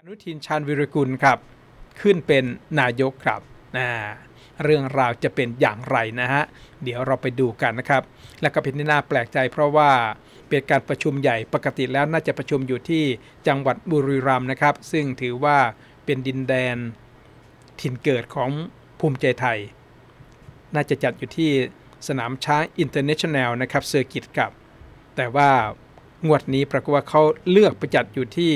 อนุทินชาญวิรกุลครับ ขึ้นเป็นนายกครับอ่าเรื่องราวจะเป็นอย่างไรนะฮะ เดี๋ยวเราไปดูกันนะครับ และก็เป็นที่น่าแปลกใจเพราะว่าเป็นการประชุมใหญ่ปกติแล้วน่าจะประชุมอยู่ที่จังหวัดบุรีรัมย์นะครับ ซึ่งถือว่าเป็นดินแดนถิ่นเกิดของภูมิใจไทย น่าจะจัดอยู่ที่สนามช้างอินเตอร์เนชั่นแนลนะครับเซอร์กิตกับ แต่ว่างวดนี้ปรากฏว่าเขาเลือกไปจัดอยู่ที่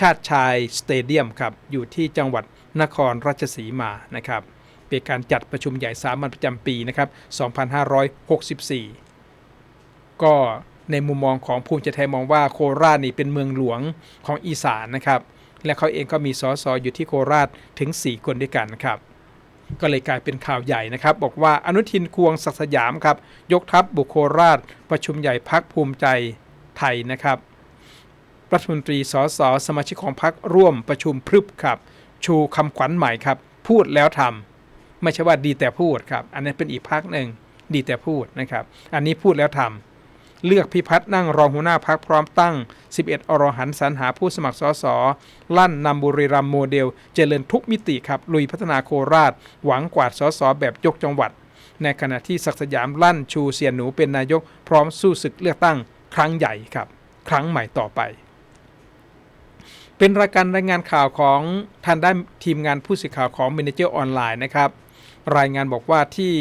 ชาติชายสเตเดียมครับอยู่ที่จังหวัดนครราชสีมานะครับเป็นการจัดประชุมใหญ่สามัญประจำปีนะครับ 2564 ก็ในมุมมองของภูมิใจไทยมองว่าโคราชนี่เป็นเมืองหลวงของอีสานนะครับ และเขาเองก็มีสสอยู่ที่โคราชถึง 4 คนด้วยกันครับ ก็เลยกลายเป็นข่าวใหญ่นะครับ บอกว่าอนุทินควงศักสยามครับ ยกทัพบุกโคราช ประชุมใหญ่พักภูมิใจไทยนะครับ รัฐมนตรีสสสมาชิกของพรรคร่วมประชุมพรึบครับ ชูคำขวัญใหม่ครับ พูดแล้วทำไม่ใช่ว่าดีแต่พูดครับ อันนั้นเป็นอีกพักหนึ่งดีแต่พูดนะครับ อันนี้พูดแล้วทำเลือกพิพัฒน์นั่งรองหัวหน้าพักพร้อมตั้ง 11 อรหันสรรหาผู้สมัครสสลั่นนำบุรีรัมโมเดล เจริญทุกมิติครับ ลุยพัฒนาโคราช หวังกวาดสสแบบยกจังหวัด ในขณะที่ศักสยามลั่นชูเสียนหนูเป็นนายกพร้อมสู้ศึกเลือกตั้ง ครั้งใหญ่ครับ ครั้งใหม่ต่อไป เป็นรายการรายงานข่าวของทางด้านทีมงานผู้สื่อข่าวของ m ม n เจอร์ออนไลน์นะครับ รายงานบอกว่าที่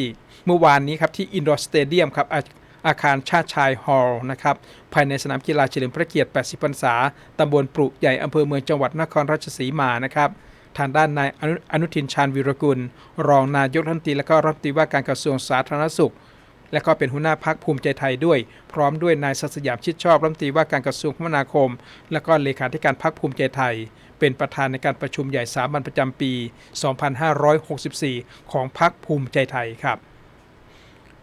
เมื่อวานนี้ครับที่อินดอร์สเตเดียมครับอาอาคารชาติชายฮอลล์นะครับภายในสนามกีฬาเฉลิมพระเกียรติ 80 พรรษา ตำบลปรุใหญ่ อำเภอเมืองจังหวัดนครราชสีมานะครับทางด้านนายอนุอนุทินชาญวิรกุล รองนายกรัฐมนตรีและก็รัฐมนตรีว่าการกระทรวงสาธารณสุข และก็เป็นหัวหน้าพักภูมิใจไทยด้วย พร้อมด้วยนายศัสยามชิดชอบรัฐมนตรีว่าการกระทรวงคมนาคม และก็เลขาธิการพักภูมิใจไทย เป็นประธานในการประชุมใหญ่สามัญประจำปี 2564 ของพักภูมิใจไทยครับ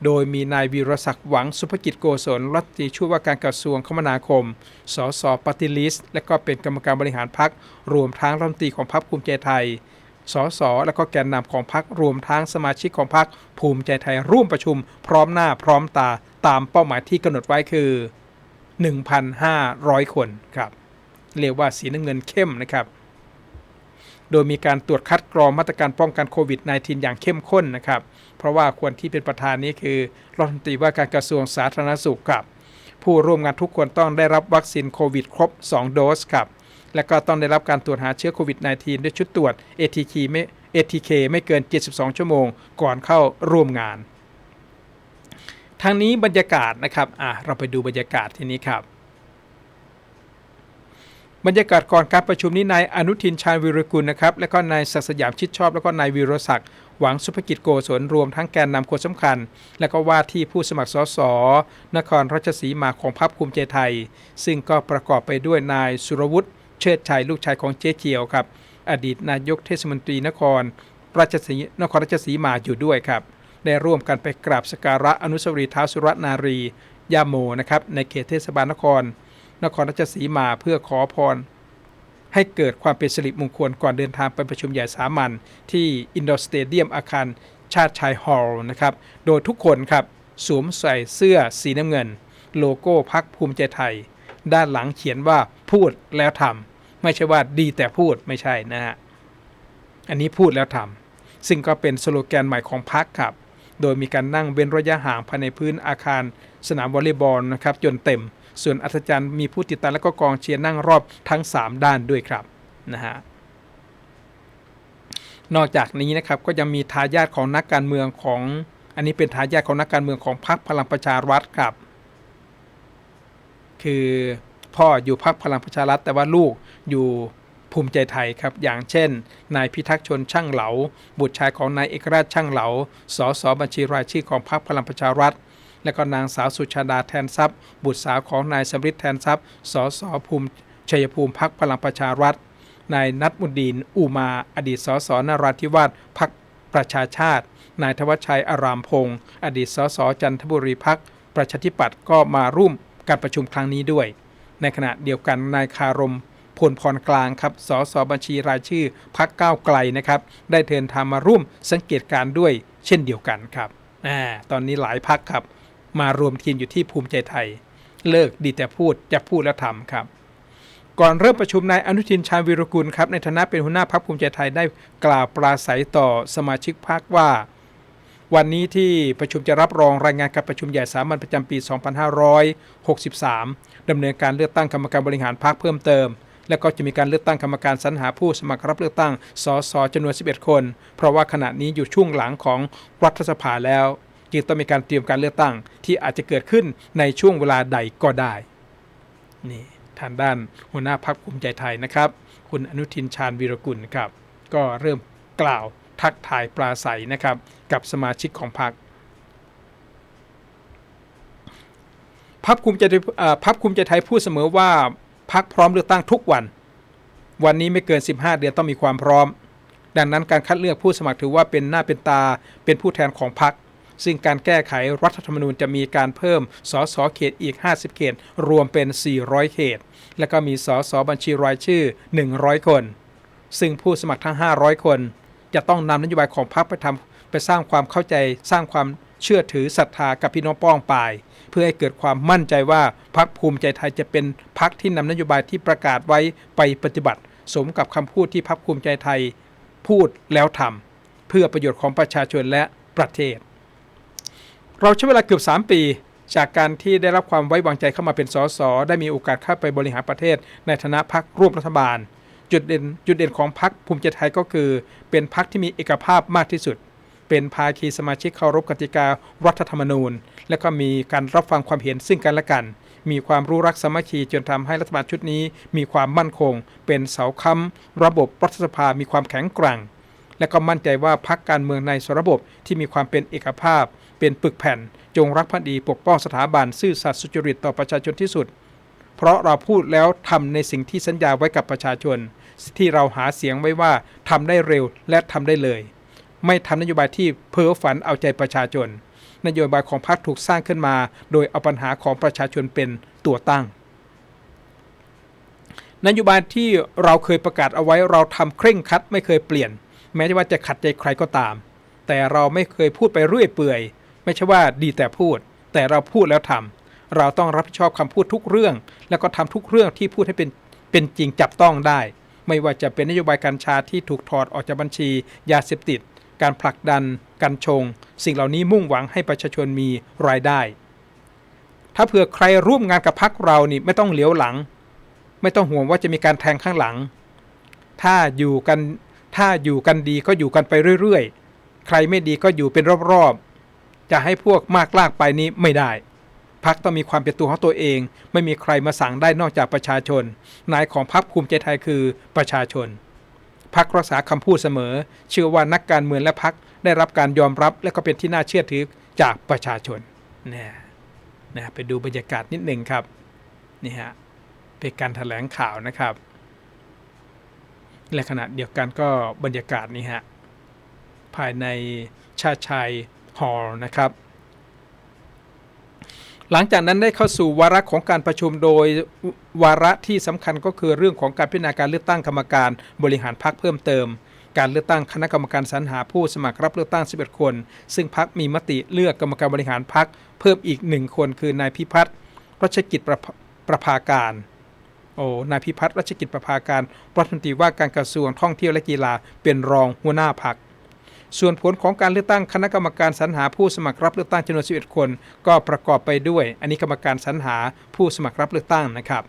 โดยมีนายวีรศักดิ์หวังสุภกิจโกศลรัฐมนตรีช่วยว่าการกระทรวงคมนาคม สสปฏิลิสและก็เป็นกรรมการบริหารพักรวมทั้งรัฐมนตรีของพักภูมิใจไทย สส และก็แกนนำของพักรวมทั้งสมาชิกของพักภูมิใจไทยร่วมประชุม พร้อมหน้าพร้อมตาตามเป้าหมายที่กำหนดไว้คือ 1,500 คนครับเรียกว่าสีน้ำเงินเข้มนะครับ โดยมีการตรวจคัดกรองมาตรการป้องกันโควิด -19 อย่างเข้มข้นนะครับ เพราะว่าควรที่เป็นประธานนี้คือรัฐมนตรีว่าการกระทรวงสาธารณสุขครับ ผู้ร่วมงานทุกคนต้องได้รับวัคซีนโควิด ครบ 2 โดสครับ และก็ต้องได้รับการตรวจหาเชื้อโควิด -19 ด้วยชุดตรวจ ATK ไม่ ATK ไม่เกิน 72 ชั่วโมงก่อนเข้าร่วมงาน ทางนี้บรรยากาศนะครับอะเราไปดูบรรยากาศทีนี้ครับ บรรยากาศก่อนการประชุมนี้นายอนุทินชาญวิรกุลนะครับและก็นายศักสยามชิดชอบ แล้วก็นายวีรศักดิ์หวังสุภกิจโกศลรวมทั้งแกนนำคนสำคัญ และก็ว่าที่ผู้สมัครสสนครราชสีมาของพรรคภูมิใจไทย ซึ่งก็ประกอบไปด้วยนายสุรวุฒิ เชิดชัยลูกชายของเจ๊เกียวครับ อดีตนายกเทศมนตรีนคร ราชสีนครราชสีมาอยู่ด้วยครับ ได้ร่วมกันไปกราบสกการะอนุสาวรีย์ท้าวสุรนารียาโมนะครับในเขตเทศบาลนคร นครราชสีมาเพื่อขอพร ให้เกิดความเป็นสิริมงคลก่อนเดินทางไปประชุมใหญ่สามัญที่อินดอร์สเตเดียมอาคารชาติชายฮอลล์นะครับ โดยทุกคนครับสวมใส่เสื้อสีน้ำเงิน โลโก้พักภูมิใจไทย ด้านหลังเขียนว่าพูดแล้วทำ ไม่ใช่ว่าดีแต่พูดไม่ใช่นะฮะอันนี้พูดแล้วทำซึ่งก็เป็นสโลแกนใหม่ของพักครับ โดยมีการนั่งเว้นระยะห่างภายในพื้นอาคาร สนามวอลเลย์บอลนะครับจนเต็ม ส่วนอัศจรรย์มีผู้ติดตามและก็กองเชียร์นั่งรอบทั้ง 3 ด้านด้วยครับนะฮะนอกจากนี้นะครับก็ยังมีทายาทของนักการเมืองของ อันนี้เป็นทายาทของนักการเมืองของพรรคพลังประชารัฐครับ คือพ่ออยู่พรรคพลังประชารัฐแต่ว่าลูก อยู่ภูมิใจไทยครับ อย่างเช่น นายพิทักษ์ชนช่างเหลา บุตรชายของนายเอกราชช่างเหลา สสบัญชีรายชื่อของพรรคพลังประชารัฐ และก็นางสาวสุชาดาแทนทรัพย์ บุตรสาวของนายสมฤทธิ์แทนทรัพย์ สสภูมิชัยภูมิพรรคพลังประชารัฐ นายนัทมุดีนอูมา อดีตสสนราธิวาสพรรคประชาชาติ นายธวัชชัยอารามพงศ์อดีตสสจันทบุรีพรรคประชาธิปัตย์ก็มาร่วมการประชุมครั้งนี้ด้วย ในขณะเดียวกันนายคารม พลพรกลางครับสสบัญชีรายชื่อพักก้าวไกลนะครับ ได้เดินทางมาร่วมสังเกตการด้วยเช่นเดียวกันครับอาตอนนี้หลายพักครับ มารวมทีมอยู่ที่ภูมิใจไทย เลิกดีแต่พูดจะพูดแล้วทำครับ ก่อนเริ่มประชุมนายอนุทินชาญวีรกุลครับในฐานะเป็นหัวหน้าพักภูมิใจไทยได้กล่าวปราศัยต่อสมาชิกพักว่าวันนี้ที่ประชุมจะรับรองรายงานการประชุมใหญ่สามัญประจำปี 2563 ดำเนินการเลือกตั้งกรรมการบริหารพรรคเพิ่มเติม และก็จะมีการเลือกตั้งกรรมการสรรหาผู้สมัครรับเลือกตั้ง สสจำนวน 11 คน เพราะว่าขณะนี้อยู่ช่วงหลังของรัฐสภาแล้วจึงต้องมีการเตรียมการเลือกตั้ง ที่อาจจะเกิดขึ้นในช่วงเวลาใดก็ได้นี่ทางด้านหัวหน้าพักภูมิใจไทยนะครับ คุณอนุทินชาญวีรกุลครับ ก็เริ่มกล่าวทักทายปราศัยนะครับ กับสมาชิกของพรรคพักภูมิใจพักภูมิใจไทยพูดเสมอว่า พักพร้อมเลือกตั้งทุกวัน วันนี้ไม่เกิน 15 เดือนต้องมีความพร้อม ดังนั้นการคัดเลือกผู้สมัครถือว่าเป็นหน้าเป็นตาเป็นผู้แทนของพรรคซึ่งการแก้ไขรัฐธรรมนูญจะมีการเพิ่ม สสเขตอีก 50 เขต รวมเป็น 400 เขต และก็มีสสบัญชีรายชื่อ 100 คน ซึ่งผู้สมัครทั้ง 500 คน จะต้องนำนโยบายของพรรคไปทำไปสร้างความเข้าใจ สร้างความ เชื่อถือศรัทธากับพี่น้องป้องปาย เพื่อให้เกิดความมั่นใจว่าพรรคภูมิใจไทยจะเป็นพรรคที่นำนโยบายที่ประกาศไว้ไปปฏิบัติ สมกับคำพูดที่พรรคภูมิใจไทย พูดแล้วทำเพื่อประโยชน์ของประชาชนและประเทศ เราใช้เวลาเกือบ 3 ปีจากการที่ได้รับความไว้วางใจเข้ามาเป็นสสได้มีโอกาสเข้าไปบริหารประเทศ ในฐานะพรรคร่วมรัฐบาล จุดเด่นจุดเด่นของพรรคภูมิใจไทยก็คือ เป็นพรรคที่มีเอกภาพมากที่สุด เป็นภาคีสมาชิกเคารพกติการัฐธรรมนูญ และก็มีการรับฟังความเห็นซึ่งกันและกัน มีความรู้รักสามัคคีจนทำให้รัฐบาลชุดนี้ มีความมั่นคง เป็นเสาค้ำระบบรัฐสภามีความแข็งแกร่งและก็มั่นใจว่าพรรคการเมืองในสระบบที่มีความเป็นเอกภาพ เป็นปึกแผ่น จงรักภักดีปกป้องสถาบันซื่อสัตย์สุจริตต่อประชาชนที่สุด เพราะเราพูดแล้วทำในสิ่งที่สัญญาไว้กับประชาชน ที่เราหาเสียงไว้ว่าทำได้เร็วและทำได้เลย ไม่ทำนโยบายที่เพ้อฝันเอาใจประชาชน นโยบายของพรรคถูกสร้างขึ้นมา โดยเอาปัญหาของประชาชนเป็นตัวตั้ง นโยบายที่เราเคยประกาศเอาไว้เราทำเคร่งคัดไม่เคยเปลี่ยน แม้ว่าจะขัดใจใครก็ตาม แต่เราไม่เคยพูดไปเรื่อยเปื่อย ไม่ใช่ว่าดีแต่พูด แต่เราพูดแล้วทำเราต้องรับผิดชอบคำพูดทุกเรื่อง แล้วก็ทำทุกเรื่องที่พูดให้เป็นเป็นจริงจับต้องได้ไม่ว่าจะเป็นนโยบายกัญชาที่ถูกถอดออกจากบัญชี ยาเสพติด การผลักดัน การชง สิ่งเหล่านี้มุ่งหวังให้ประชาชนมีรายได้ ถ้าเผื่อใครร่วมงานกับพักเรานี่ไม่ต้องเหลียวหลัง ไม่ต้องห่วงว่าจะมีการแทงข้างหลัง ถ้าอยู่กันถ้าอยู่กันดีก็อยู่กันไปเรื่อยๆ ใครไม่ดีก็อยู่เป็นรอบๆ จะให้พวกมากลากไปนี้ไม่ได้พักต้องมีความเป็นตัวของตัวเอง ไม่มีใครมาสั่งได้นอกจากประชาชน นายของพักภูมิใจไทยคือประชาชน พักรักษาคำพูดเสมอ เชื่อว่านักการเมืองและพักได้รับการยอมรับและก็เป็นที่น่าเชื่อถือจากประชาชนเนี่ยนะไปดูบรรยากาศนิดหนึ่งครับนี่ฮะเป็นการถแถลงข่าวนะครับและขณะเดียวกันก็บรรยากาศนี้ฮะภายในชาชัยฮอลล์นะครับ หลังจากนั้นได้เข้าสู่วาระของการประชุมโดยวาระที่สำคัญก็คือเรื่องของการพิจารณาการเลือกตั้งกรรมการบริหารพรรคเพิ่มเติม การเลือกตั้งคณะกรรมการสรรหาผู้สมัครรับเลือกตั้ง 11 คน ซึ่งพรรคมีมติเลือกกรรมการบริหารพรรคเพิ่มอีกหนึ่งคนคือนายพิพัฒน์รัชกิจประประภาการโอ้นายพิพัฒน์รัชกิจประภาการรัฐมนตรีว่าการกระทรวงท่องเที่ยวและกีฬาเป็นรองหัวหน้าพรรค ส่วนผลของการเลือกตั้งคณะกรรมการสรรหาผู้สมัครรับเลือกตั้งจำนวน 11 คน ก็ประกอบไปด้วย อันนี้กรรมการสรรหาผู้สมัครรับเลือกตั้งนะครับ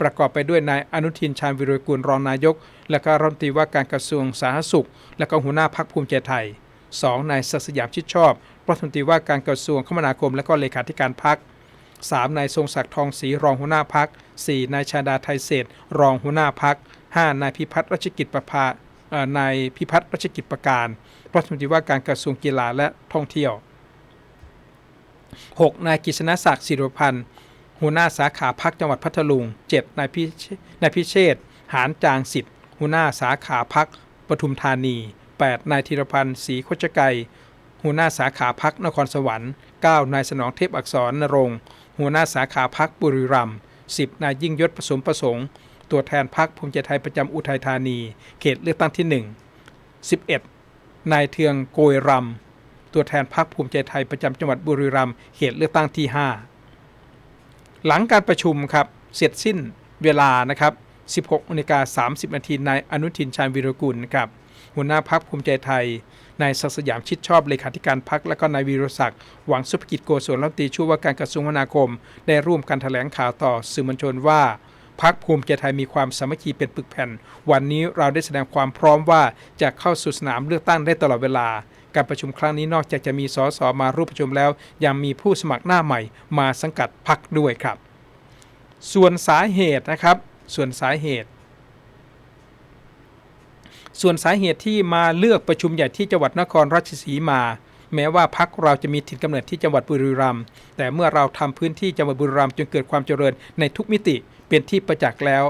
ประกอบไปด้วยนายอนุทินชาญวิรจน์กุลรองนายก และก็รัฐมนตรีว่าการกระทรวงสาธารณสุข และก็หัวหน้าพรรคภูมิใจไทย 2. นายศักสยามชิดชอบรัฐมนตรีว่าการกระทรวงคมนาคม และก็เลขาธิการพรรค 3. นายทรงศักดิ์ทองศรีรองหัวหน้าพัก 4. นายชาดาไทยเศษรองหัวหน้าพัก 5. นายพิพัฒน์รัชกิจประภานายพิพัฒน์รัชกิจประการ รัฐมนตรีว่าการกระทรวงกีฬาและท่องเที่ยว 6. นายกฤษณศักดิ์ศิริพันธ์หัวหน้าสาขาพักจังหวัดพัทลุง 7. นายพิชนายพิเชษหานจางสิทธิ์หัวหน้าสาขาพักปทุมธานี 8. นายธีรพันธ์ศรีโคชไกรหัวหน้าสาขาพักนครสวรรค์ 9. นายสนองเทพอักษรนรงค์หัวหน้าสาขาพักบุรีรัมย์ 10. นายยิ่งยศผสมประสงค์ ตัวแทนพักภูมิใจไทยประจำอุทัยธานี เขตเลือกตั้งที่ 1 11. นายเทืองโกยรำตัวแทนพักภูมิใจไทยประจำจังหวัดบุรีรัมย์เขตเลือกตั้งที่ 5 หลังการประชุมครับเสร็จสิ้นเวลานะครับ 16นาฬิกา30นาทีนายอนุทินชาญวิรกุลครับหัวหน้าพักภูมิใจไทย นายศักสยามชิดชอบเลขาธิการพักและก็นายวีรศักดิ์หวังสุภกิจโกศลรัฐตีช่วยว่าการกระทรวงคมนาคม ได้ร่วมกันแถลงข่าวต่อสื่อมวลชนว่า พักภูมิใจไทยมีความสามัคคีเป็นปึกแผ่น วันนี้เราได้แสดงความพร้อมว่าจะเข้าสู่สนามเลือกตั้งได้ตลอดเวลา การประชุมครั้งนี้นอกจากจะมีสสมาร่วมประชุมแล้ว ยังมีผู้สมัครหน้าใหม่มาสังกัดพักด้วยครับ ส่วนสาเหตุนะครับ ส่วนสาเหตุ ส่วนสาเหตุที่มาเลือกประชุมใหญ่ที่จังหวัดนครราชสีมาแม้ว่าพักเราจะมีถิ่นกำเนิดที่จังหวัดบุรีรัมย์แต่เมื่อเราทำพื้นที่จังหวัดบุรีรัมย์จนเกิดความเจริญในทุกมิติ เป็นที่ประจักษ์แล้ว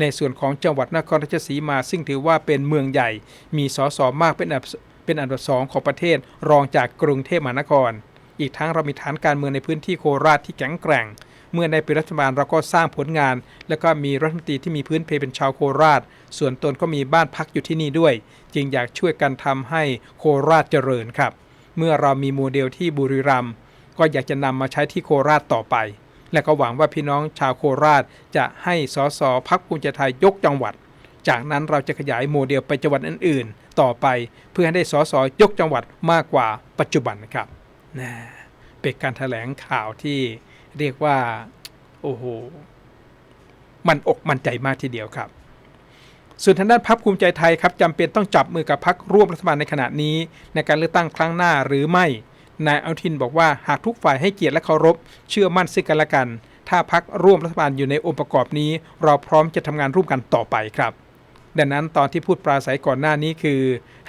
ในส่วนของจังหวัดนครราชสีมา ซึ่งถือว่าเป็นเมืองใหญ่ มีสสมากเป็นอันเป็นอันดับสองของประเทศรองจากกรุงเทพมหานคร อีกทั้งเรามีฐานการเมืองในพื้นที่โคราชที่แข็งแกร่ง เมื่อได้เป็นรัฐบาลเราก็สร้างผลงาน และก็มีรัฐมนตรีที่มีพื้นเพเป็นชาวโคราช ส่วนตนก็มีบ้านพักอยู่ที่นี่ด้วย จึงอยากช่วยกันทำให้โคราชเจริญครับ เมื่อเรามีโมเดลที่บุรีรัมย์ก็อยากจะนำมาใช้ที่โคราชต่อไป และก็หวังว่าพี่น้องชาวโคราชจะให้สสพักภูมิใจไทยยกจังหวัด จากนั้นเราจะขยายโมเดลไปจังหวัดอื่น ๆ ต่อไปเพื่อให้ได้สสยกจังหวัดมากกว่าปัจจุบันนะครับนะเป็นการถแถลงข่าวที่เรียกว่า โอ้โห มันอกมันใจมากทีเดียวครับส่วนทางด้านพรรคภูมิใจไทยครับจำเป็นต้องจับมือกับพรรคร่วมรัฐบาลในขณะนี้ ในการเลือกตั้งครั้งหน้าหรือไม่ นายอนุทินบอกว่าหากทุกฝ่ายให้เกียรติและเคารพ เชื่อมั่นซึ่งกันและกัน ถ้าพักร่วมรัฐบาลอยู่ในองค์ประกอบนี้ เราพร้อมจะทำงานร่วมกันต่อไปครับ ดังนั้นตอนที่พูดปราศัยก่อนหน้านี้คือ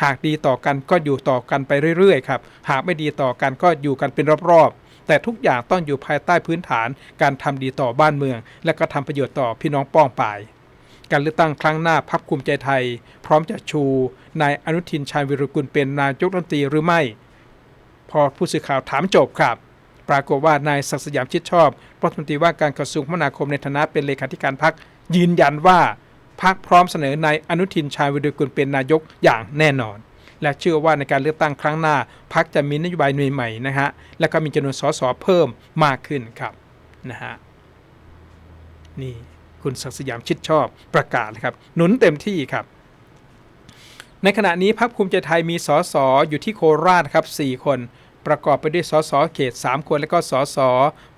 หากดีต่อกันก็อยู่ต่อกันไปเรื่อยๆครับหากไม่ดีต่อกันก็อยู่กันเป็นรอบๆแต่ทุกอย่างต้องอยู่ภายใต้พื้นฐานการทำดีต่อบ้านเมือง และก็ทำประโยชน์ต่อพี่น้องป้องปาย การเลือกตั้งครั้งหน้าพักภูมิใจไทย พร้อมจะชู นายอนุทินชาญวิรุกุลเป็นนายกรัฐมนตรีหรือไม่ พอผู้สื่อข่าวถามจบครับ ปรากฏว่านายศักดิ์สยามชิดชอบรัฐมนตรีว่าการกระทรวงคมนาคมในฐานะเป็นเลขาธิการพักยืนยันว่าพักพร้อมเสนอนายอนุทินชาญวิรุฬกุลเป็นนายกอย่างแน่นอน และเชื่อว่าในการเลือกตั้งครั้งหน้าพักจะมีนโยบายใหม่ๆนะฮะและก็มีจำนวนสสเพิ่มมากขึ้นครับนะฮะนี่คุณศักดิ์สยามชิดชอบประกาศครับ หนุนเต็มที่ครับ ในขณะนี้พรรคภูมิใจไทยมีสสอยู่ที่โคราชครับ 4 คน ประกอบไปด้วยสสเขต 3 คน และก็สส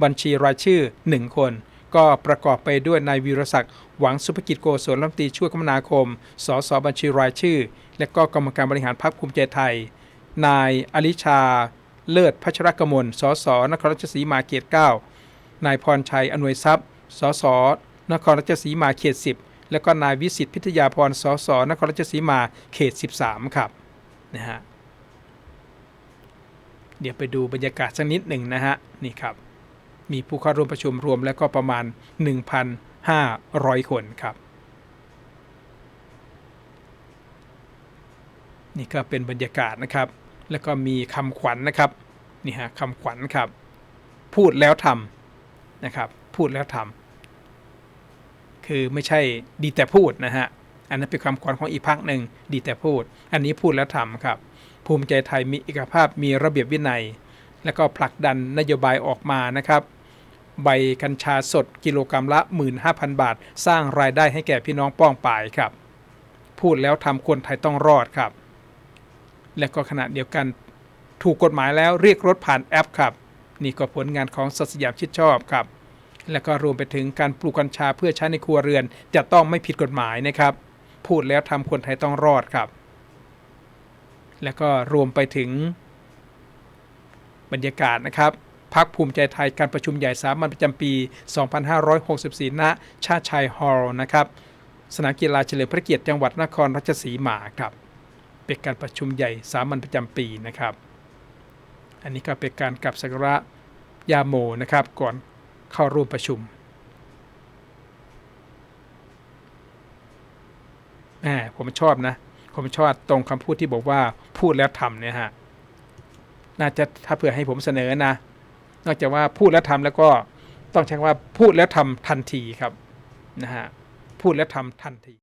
บัญชีรายชื่อ 1 คน ก็ประกอบไปด้วยนายวีรศักดิ์หวังสุภกิจโกศลรัฐมนตรีช่วยคมนาคม สสบัญชีรายชื่อ และก็กรรมการบริหารพรรคภูมิใจไทย นายอลิชา เลิศพัชรกมล สสนครราชสีมาเขต 9 นายพรชัยอนวยทรัพย์ สสนครราชสีมาเขต 10 แล้วก็นายวิสิทธิพิทยาพรสสนครราชสีมาเขต 13 ครับนะฮะเดี๋ยวไปดูบรรยากาศสักนิดหนึ่งนะฮะนี่ครับ มีผู้เข้าร่วมประชุมรวมแล้วก็ประมาณ 1,500 คนครับ นี่ก็เป็นบรรยากาศนะครับ แล้วก็มีคำขวัญนนะครับนี่ฮะคำขวัญครับ พูดแล้วทำนะครับ พูดแล้วทำ คือไม่ใช่ดีแต่พูดนะฮะ อันนั้นเป็นคำขวัญของอีกพักหนึ่งดีแต่พูด อันนี้พูดแล้วทำครับ ภูมิใจไทยมีเอกภาพมีระเบียบวินัย แล้วก็ผลักดันนโยบายออกมานะครับ ใบกัญชาสดกิโลกรรัมละ 15,000 บาท สร้างรายได้ให้แก่พี่น้องป้องป่ายครับ พูดแล้วทำคนไทยต้องรอดครับ และก็ขณะเดียวกันถูกกฎหมายแล้วเรียกรถผ่านแอปครับ นี่ก็ผลงานของสัตย์สยามชิดชอบครับ และก็รวมไปถึงการปลูกกัญชาเพื่อใช้ในครัวเรือน จะต้องไม่ผิดกฎหมายนะครับ พูดแล้วทำคนไทยต้องรอดครับ และก็รวมไปถึง บรรยากาศนะครับพักภูมิใจไทยการประชุมใหญ่สามัญประจำปี 2564 ณ ชาชัยฮอลล์นะครับ สนามกีฬาเฉลิมพระเกียรติจังหวัดนครราชสีมาครับ เป็นการประชุมใหญ่สามัญประจำปีนะครับ อันนี้ก็เป็นการกลับสักระยาโมนะครับ ก่อน เข้าร่วมประชุมแหมผมชอบนะ ผมชอบตรงคำพูดที่บอกว่าพูดแล้วทำเนี่ยฮะ น่าจะถ้าเผื่อให้ผมเสนอนะ นอกจากว่าพูดแล้วทำแล้วก็ต้องใช้ว่าพูดแล้วทำทันทีครับนะฮะ พูดแล้วทำทันที